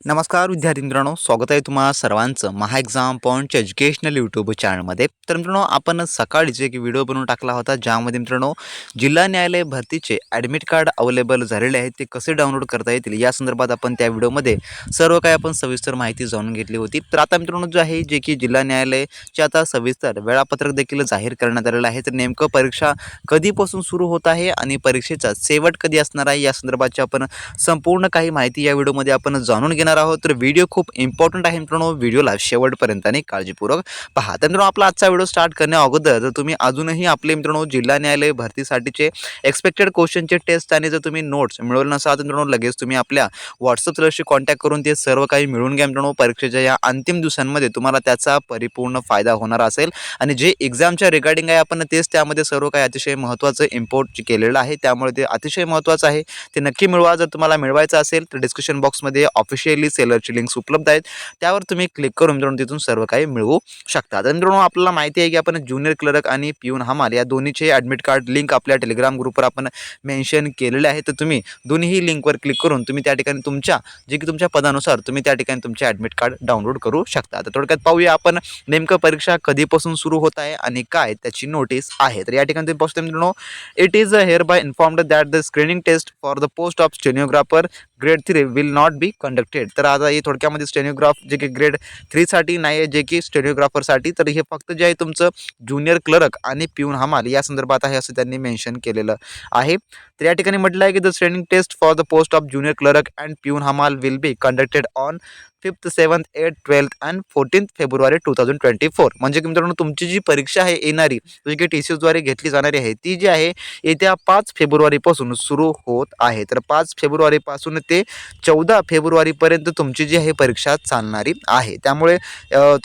नमस्कार विद्यार्थी मित्रांनो स्वागत आहे तुम्हाला सर्वांचं महा एक्झाम पॉईंटच्या एज्युकेशनल यूट्यूब चॅनलमध्ये तर मित्रांनो आपण सकाळीच एक व्हिडिओ बनवून टाकला होता ज्यामध्ये मित्रांनो जिल्हा न्यायालय भरतीचे ॲडमिट कार्ड अवेलेबल झालेले आहेत ते कसे डाउनलोड करता येतील या संदर्भात आपण त्या व्हिडिओमध्ये सर्व काही आपण सविस्तर माहिती जाणून घेतली होती. तर आता मित्रांनो जे आहे जे की जिल्हा न्यायालयाचे आता सविस्तर वेळापत्रक देखील जाहीर करण्यात आलेलं आहे तर नेमकं परीक्षा कधीपासून सुरू होत आहे आणि परीक्षेचा शेवट कधी असणार आहे या संदर्भाची आपण संपूर्ण काही माहिती या व्हिडिओमध्ये आपण जाणून घेणार आहोत. तर व्हिडिओ खूप इम्पॉर्टंट आहे मित्रांनो. व्हिडिओला शेवटपर्यंत आणि काळजीपूर्वक पहा. तर मित्रांनो आपला आजचा व्हिडिओ स्टार्ट करण्या अगोदर जर तुम्ही अजूनही आपले मित्रांनो जिल्हा न्यायालय भरतीसाठीचे एक्सपेक्टेड क्वेश्चनचे टेस्ट आणि जर तुम्ही नोट्स मिळवलं नसाल तर मित्रांनो लगेच तुम्ही आपल्या व्हॉट्सअप लशी कॉन्टॅक्ट करून ते सर्व काही मिळून घ्या मित्रांनो. परीक्षेच्या या अंतिम दिवसांमध्ये तुम्हाला त्याचा परिपूर्ण फायदा होणार असेल. आणि जे एक्झामच्या रिगार्डिंग आहे आपण तेच त्यामध्ये सर्व काही अतिशय महत्त्वाचं इम्पोर्ट केलेलं आहे. त्यामुळे ते अतिशय महत्त्वाचं आहे. ते नक्की मिळवा. जर तुम्हाला मिळवायचं असेल तर डिस्क्रिप्शन बॉक्समध्ये ऑफिशियल सेलरची लिंक्स उपलब्ध आहेत. त्यावर तुम्ही क्लिक करून मित्रांनो तिथून सर्व काही मिळवू शकता. तर मित्रांनो आपल्याला माहिती आहे की आपण ज्युनियर क्लर्क आणि पिऊन हमाल या दोन्हीचे ॲडमिट कार्ड लिंक आपल्या टेलिग्राम ग्रुपवर आपण मेन्शन केलेले आहे. तर तुम्ही दोन्हीही लिंकवर क्लिक करून तुम्ही त्या ठिकाणी तुमच्या जे की तुमच्या पदानुसार तुम्ही त्या ठिकाणी तुमचे ॲडमिट कार्ड डाउनलोड करू शकता. तर थोडक्यात पाहूया आपण नेमकं परीक्षा कधीपासून सुरू होत आहे आणि काय त्याची नोटीस आहे. तर या ठिकाणी तुम्ही पाहू शकता मित्रांनो it is a hereby informed that the screening test for the post of stenographer grade three will not be conducted तर आता हे थोडक्यामध्ये स्टेनिओग्राफ जे की ग्रेड थ्रीसाठी नाही आहे जे की स्टेनिओग्राफरसाठी तर हे फक्त जे आहे तुमचं ज्युनियर क्लर्क आणि पिऊन हमाल या संदर्भात आहे असं त्यांनी मेन्शन केलेलं आहे. तर या ठिकाणी म्हटलं आहे की the screening test for the post of junior clerk and peon हमाल will be conducted on fifth seventh eight twelfth and fourteenth February two thousand twenty four म्हणजे की मित्रांनो तुमची जी परीक्षा आहे येणारी जी की टी सी एसद्वारे घेतली जाणारी आहे ती जी आहे येत्या पाच फेब्रुवारीपासून सुरू होत आहे. तर पाच फेब्रुवारीपासून ते चौदा फेब्रुवारीपर्यंत तुमची जी आहे परीक्षा चालणारी आहे. त्यामुळे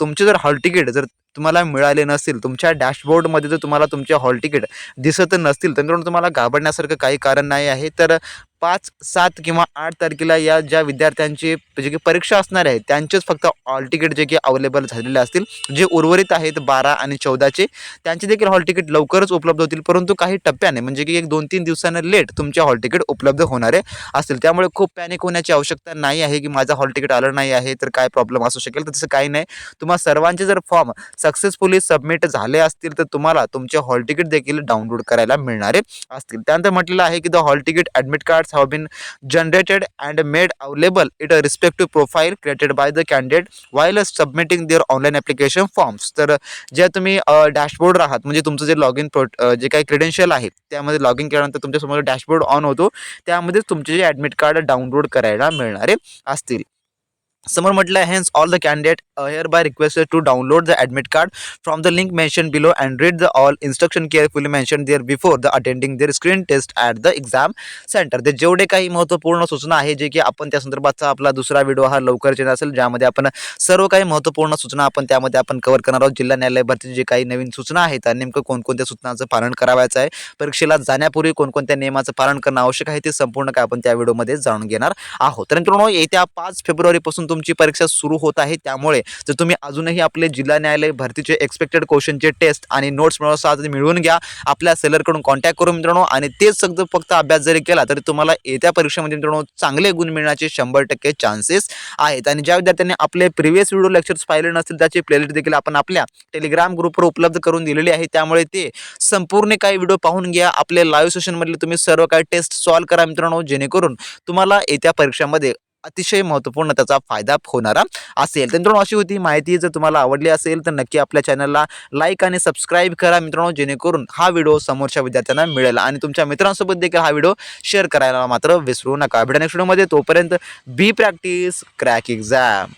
तुमची जर हॉल तिकीट जर तुम्हाला मिळाले नसतील तुमच्या डॅशबोर्डमध्ये जर तुम्हाला तुमचे हॉल तिकीट दिसत नसतील तर मित्रांनो तुम्हाला घाबरण्यासारखं काही कारण नाही आहे. तर पाच सात किंवा आठ तारखेला या ज्या विद्यार्थ्यांची जे की परीक्षा असणार आहे त्यांचेच फक्त हॉल तिकीट जे की अवेलेबल झालेले असतील जे उर्वरित आहेत बारा आणि चौदाचे त्यांचे देखील हॉल तिकीट लवकरच उपलब्ध होतील. परंतु काही टप्प्याने म्हणजे की एक दोन तीन दिवसानं लेट तुमचे हॉल तिकीट उपलब्ध होणारे असतील. त्यामुळे खूप पॅनिक होण्याची आवश्यकता नाही आहे की माझं हॉल तिकीट आलं नाही आहे तर काय प्रॉब्लेम असू शकेल? तर तसं काही नाही. तुम्हा सर्वांचे जर फॉर्म सक्सेसफुली सबमिट झाले असतील तर तुम्हाला तुमचे हॉल तिकीट देखील डाउनलोड करायला मिळणारे असतील. त्यानंतर म्हटलेलं आहे की the hall ticket admit cards have been generated and made available. It a respective profile created by the candidate while submitting their online application forms तर जे तुम्ही डॅशबोर्ड राहत म्हणजे तुमचं जे लॉग इन प्रो जे काही क्रेडेन्शियल आहे त्यामध्ये लॉग इन केल्यानंतर तुमच्यासमोर डॅशबोर्ड ऑन होतो. त्यामध्येच तुमचे जे ॲडमिट कार्ड डाउनलोड करायला मिळणारे असतील. समोर म्हटलं आहे hence all the candidate hereby requested to download the admit card from the link mention below and read the all instruction carefully mention there before the attending their screen test at the exam centre ते जेवढे काही महत्त्वपूर्ण सूचना आहे जे की आपण त्या संदर्भातचा आपला दुसरा व्हिडिओ हा लवकरच येणार असेल ज्यामध्ये आपण सर्व काही महत्त्वपूर्ण सूचना आपण त्यामध्ये आपण कव्हर करणार आहोत. जिल्हा न्यायालय भरतीची जे काही नवीन सूचना आहेत त्या नेमकं कोणकोणत्या सूचनांचं पालन करावायचं आहे परीक्षेला जाण्यापूर्वी कोणकोणत्या नियमाचं पालन करणं आवश्यक आहे ते संपूर्ण काय आपण त्या व्हिडिओमध्ये जाणून घेणार आहोत. तर मित्रांनो येत्या पाच फेब्रुवारीपासून तुमची परीक्षा सुरू होत आहे त्यामुळे जर तुम्ही अजूनही आपले जिल्हा न्यायालय भरतीचे एक्सपेक्टेड क्वेश्चनचे टेस्ट आणि नोट्स मिळवत असाल तर मिळवून घ्या. आपल्या सेलरकडून कॉन्टॅक्ट करून मित्रांनो आणि तेच सगळं फक्त अभ्यास जरी केला तरी तुम्हाला येत्या परीक्षेमध्ये मित्रांनो चांगले गुण मिळण्याचे शंभर टक्के चान्सेस आहेत. आणि ज्या विद्यार्थ्यांनी आपले प्रिव्हियस व्हिडिओ लेक्चर्स पाहिले नसतील त्याची प्लेलिस्ट देखील आपण आपल्या टेलिग्राम ग्रुपवर उपलब्ध करून दिलेली आहे. त्यामुळे ते संपूर्ण काही व्हिडिओ पाहून घ्या. आपले लाईव्ह सेशनमधले तुम्ही सर्व काही टेस्ट सॉल्व करा मित्रांनो जेणेकरून तुम्हाला येत्या परीक्षामध्ये अतिशय महत्त्वपूर्ण त्याचा फायदा होणारा असेल. तर मित्रांनो अशी होती माहिती. जर तुम्हाला आवडली असेल तर नक्की आपल्या चॅनलला लाईक आणि सबस्क्राईब करा. मित्रांनो जेणेकरून हा व्हिडिओ समोरच्या विद्यार्थ्यांना मिळेल. आणि तुमच्या मित्रांसोबत देखील हा व्हिडिओ शेअर करायला मात्र विसरू नका. भेटा नेक्स्ट व्हिडिओमध्ये तोपर्यंत बी प्रॅक्टिस क्रॅक एक्झाम